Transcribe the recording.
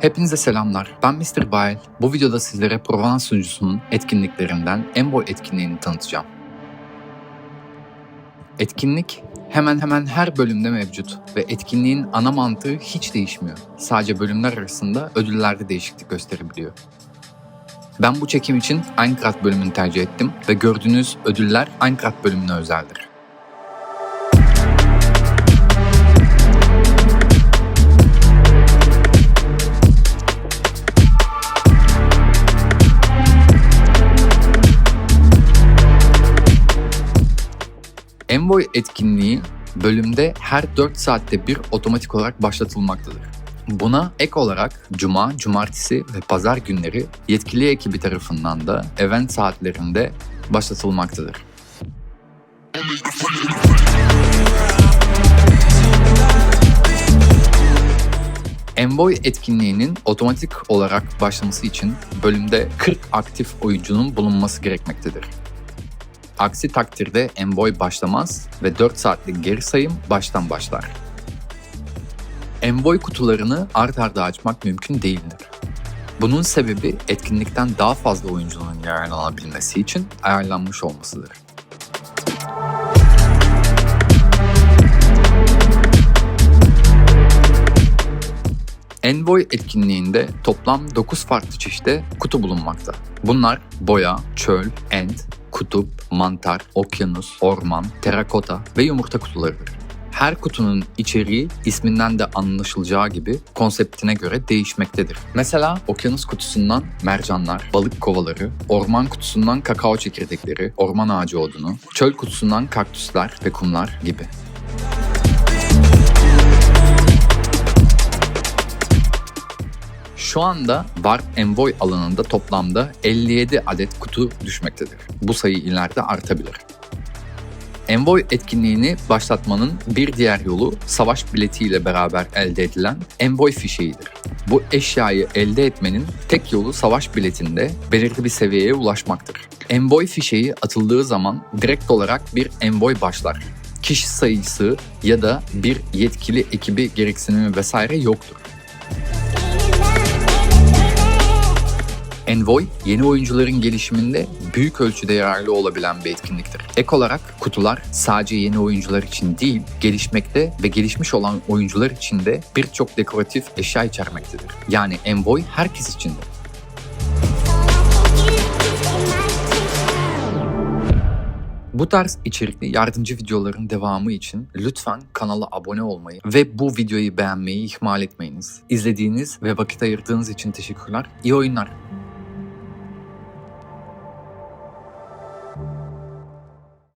Hepinize selamlar. Ben Mr. Bael. Bu videoda sizlere Provence sunucusunun etkinliklerinden Envoy etkinliğini tanıtacağım. Etkinlik hemen hemen her bölümde mevcut ve etkinliğin ana mantığı hiç değişmiyor. Sadece bölümler arasında ödüllerde değişiklik gösterebiliyor. Ben bu çekim için Minecraft bölümünü tercih ettim ve gördüğünüz ödüller Minecraft bölümüne özeldir. Envoy etkinliği bölümde her 4 saatte bir otomatik olarak başlatılmaktadır. Buna ek olarak cuma, cumartesi ve pazar günleri yetkili ekibi tarafından da event saatlerinde başlatılmaktadır. Envoy etkinliğinin otomatik olarak başlaması için bölümde 40 aktif oyuncunun bulunması gerekmektedir. Aksi takdirde Envoy başlamaz ve 4 saatlik geri sayım baştan başlar. Envoy kutularını art arda açmak mümkün değildir. Bunun sebebi etkinlikten daha fazla oyuncunun yararlanabilmesi için ayarlanmış olmasıdır. Envoy etkinliğinde toplam 9 farklı çeşitte kutu bulunmakta. Bunlar boya, çöl, end, kutup, mantar, okyanus, orman, terakota ve yumurta kutularıdır. Her kutunun içeriği isminden de anlaşılacağı gibi konseptine göre değişmektedir. Mesela okyanus kutusundan mercanlar, balık kovaları, orman kutusundan kakao çekirdekleri, orman ağacı odunu, çöl kutusundan kaktüsler ve kumlar gibi. Şu anda Warp Envoy alanında toplamda 57 adet kutu düşmektedir. Bu sayı ileride artabilir. Envoy etkinliğini başlatmanın bir diğer yolu savaş biletiyle beraber elde edilen Envoy fişeğidir. Bu eşyayı elde etmenin tek yolu savaş biletinde belirli bir seviyeye ulaşmaktır. Envoy fişeği atıldığı zaman direkt olarak bir envoy başlar. Kişi sayısı ya da bir yetkili ekibi gereksinimi vesaire yoktur. Envoy, yeni oyuncuların gelişiminde büyük ölçüde yararlı olabilen bir etkinliktir. Ek olarak kutular sadece yeni oyuncular için değil, gelişmekte ve gelişmiş olan oyuncular için de birçok dekoratif eşya içermektedir. Yani Envoy herkes içindir. Bu tarz içerikli yardımcı videoların devamı için lütfen kanala abone olmayı ve bu videoyu beğenmeyi ihmal etmeyiniz. İzlediğiniz ve vakit ayırdığınız için teşekkürler. İyi oyunlar.